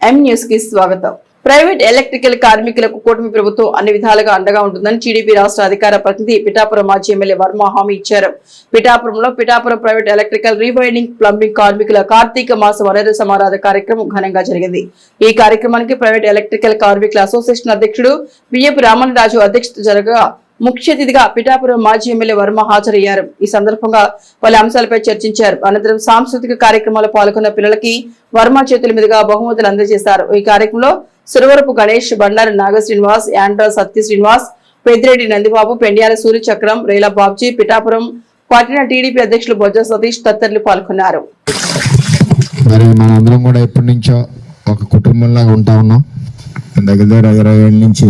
ఎం న్యూస్కి స్వాగతం. Private electrical కార్మికులకు కూటమి ప్రభుత్వం అన్ని విధాలుగా అండగా ఉంటుందని టీడీపీ రాష్ట్ర అధికార ప్రతినిధి పిఠాపురం మాజీ ఎమ్మెల్యే వర్మ హామీ ఇచ్చారు. పిఠాపురంలో Pithapuram private electrical rewinding plumbing కార్మికుల కార్తీక మాస వరద సమారాధ కార్యక్రమం ఘనంగా జరిగింది. ఈ కార్యక్రమానికి ప్రైవేట్ ఎలక్ట్రికల్ కార్మికుల అసోసియేషన్ అధ్యక్షుడు బియ్యపు రామన్ రాజు అధ్యక్షత జరగగా ముఖ్య అతిథిగా పిఠాపురం మాజీ ఎమ్మెల్యే వర్మ హాజరయ్యారు. ఈ సందర్భంగా పలు అంశాలపై చర్చించారు. అనంతరం సాంస్కృతిక కార్యక్రమాల్లో పాల్గొన్న పిల్లలకి వర్మ చేతుల మీదుగా బహుమతులు అందజేశారు. ఈ కార్యక్రమంలో సురవరపు గణేష్ బండారు నాగ శ్రీనివాస్ యాండ్రా సత్య శ్రీనివాస్ పెద్దిరెడ్డి నందిబాబు పెండ్యాల సూర్యచక్రం రేల బాబ్జీ పిఠాపురం పట్టణ టీడీపీ అధ్యక్షులు బొజ్జ సతీష్ తదితరులు పాల్గొన్నారు. మరి మనందరం కూడా ఎప్పటి నుంచో ఒక కుటుంబంలాగా ఉంటా ఉన్నాం. దగ్గర దగ్గర ఇరవై ఏళ్ళ నుంచి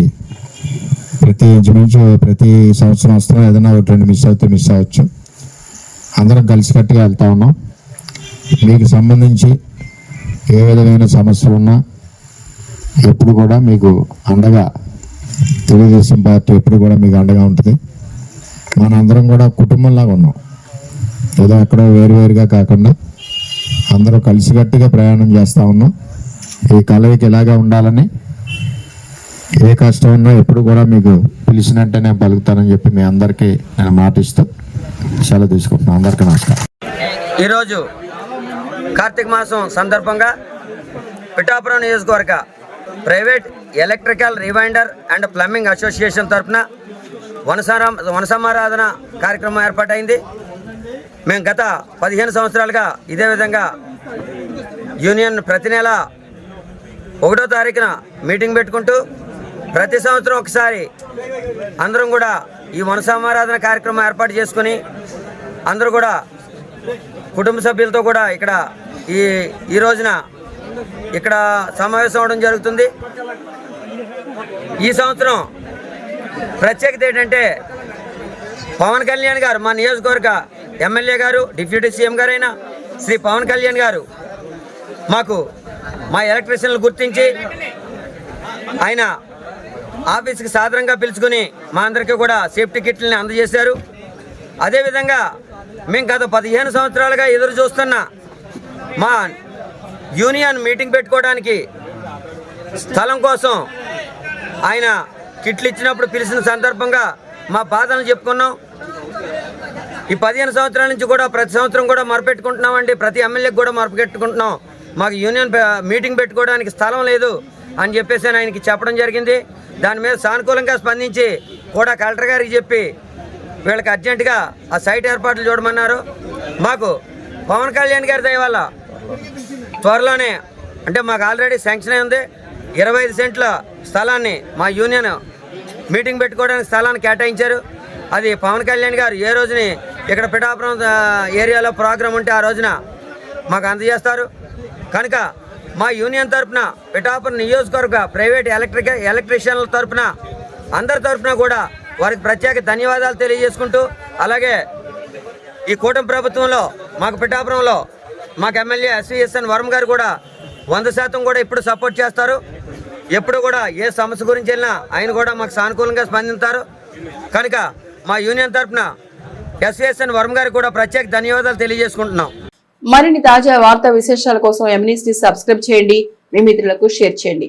ప్రతి ఇంచుమించు ప్రతి సంవత్సరం వస్తున్నాం ఏదైనా ఒకటి రెండు మిస్ అవుతే మిస్ అవ్వచ్చు. అందరం కలిసికట్టుగా వెళ్తా ఉన్నాం. మీకు సంబంధించి ఏ విధమైన సమస్యలు ఉన్నా ఎప్పుడు కూడా మీకు అండగా తెలుగుదేశం పార్టీ ఎప్పుడు కూడా మీకు అండగా ఉంటుంది. మనందరం కూడా కుటుంబంలాగా ఉన్నాం. ఏదో ఎక్కడో వేరువేరుగా కాకుండా అందరూ కలిసికట్టుగా ప్రయాణం చేస్తూ ఉన్నాం. ఈ కలయిక ఇలాగే ఉండాలని ఏ కష్టం ఉన్నా ఎప్పుడు కూడా మీకు పిలిచినట్టే నేను పలుకుతానని చెప్పి మీ అందరికీ నేను మాటిస్తూ సెలవు తీసుకుంటున్నాను. అందరికీ నమస్కారం. ఈరోజు కార్తీక మాసం సందర్భంగా పిఠాపురం నియోజకవర్గ private electrical rewinder and plumbing association తరఫున వనసారా వనసమారాధన కార్యక్రమం ఏర్పాటైంది. మేము గత పదిహేను సంవత్సరాలుగా ఇదే విధంగా యూనియన్ ప్రతి నెల ఒకటో తారీఖున మీటింగ్ పెట్టుకుంటూ ప్రతి సంవత్సరం ఒకసారి అందరం కూడా ఈ మనసామారాధన కార్యక్రమం ఏర్పాటు చేసుకుని అందరూ కూడా కుటుంబ సభ్యులతో కూడా ఇక్కడ ఈ ఈ రోజున ఇక్కడ సమావేశం అవడం జరుగుతుంది. ఈ సంవత్సరం ప్రత్యేకత ఏంటంటే పవన్ కళ్యాణ్ గారు మా నియోజకవర్గ ఎమ్మెల్యే గారు డిప్యూటీ సీఎం గారైన శ్రీ పవన్ కళ్యాణ్ గారు మాకు మా ఎలక్ట్రీషియన్లు గుర్తించి ఆయన ఆఫీస్కి సాధారణంగా పిలుచుకుని మా అందరికీ కూడా సేఫ్టీ కిట్లని అందజేశారు. అదేవిధంగా మేము గత పదిహేను సంవత్సరాలుగా ఎదురు చూస్తున్న మా యూనియన్ మీటింగ్ పెట్టుకోవడానికి స్థలం కోసం ఆయన కిట్లు ఇచ్చినప్పుడు పిలిచిన సందర్భంగా మా బాధలను చెప్పుకున్నాం. ఈ పదిహేను సంవత్సరాల నుంచి కూడా ప్రతి సంవత్సరం కూడా మరపెట్టుకుంటున్నామండి. ప్రతి ఎమ్మెల్యేకి కూడా మరపెట్టుకుంటున్నాం. మాకు యూనియన్ మీటింగ్ పెట్టుకోవడానికి స్థలం లేదు. అని చెప్పేసి ఆయనకి చెప్పడం జరిగింది. దాని మీద సానుకూలంగా స్పందించి కూడా కలెక్టర్ గారికి చెప్పి వీళ్ళకి అర్జెంటుగా ఆ సైట్ ఏర్పాట్లు చూడమన్నారు. మాకు పవన్ కళ్యాణ్ గారి దయ వల్ల త్వరలోనే అంటే మాకు ఆల్రెడీ శాంక్షన్ అయి ఉంది. ఇరవై ఐదు సెంట్ల స్థలాన్ని మా యూనియన్ మీటింగ్ పెట్టుకోవడానికి స్థలాన్ని కేటాయించారు. అది పవన్ కళ్యాణ్ గారు ఏ రోజుని ఇక్కడ పిఠాపురం ఏరియాలో ప్రోగ్రాం ఉంటే ఆ రోజున మాకు అందజేస్తారు. కనుక మా యూనియన్ తరపున పిఠాపురం నియోజకవర్గ ప్రైవేట్ ఎలక్ట్రిక ఎలక్ట్రీషియన్ల తరపున అందరి తరఫున కూడా వారికి ప్రత్యేక ధన్యవాదాలు తెలియజేసుకుంటూ అలాగే ఈ కూటమి ప్రభుత్వంలో మాకు పిఠాపురంలో మాకు ఎమ్మెల్యే ఎస్విఎస్ఎన్ వరం గారు కూడా వంద శాతం కూడా ఇప్పుడు సపోర్ట్ చేస్తారు. ఎప్పుడు కూడా ఏ సమస్య గురించి వెళ్ళినా ఆయన కూడా మాకు సానుకూలంగా స్పందిస్తారు. కనుక మా యూనియన్ తరఫున ఎస్విఎస్ఎన్ వరం గారికి కూడా ప్రత్యేక ధన్యవాదాలు తెలియజేసుకుంటున్నాం. మరిన్ని తాజా వార్తా విశేషాల కోసం ఎంనీస్ సబ్స్క్రైబ్ చేయండి. మీ మిత్రులకు షేర్ చేయండి.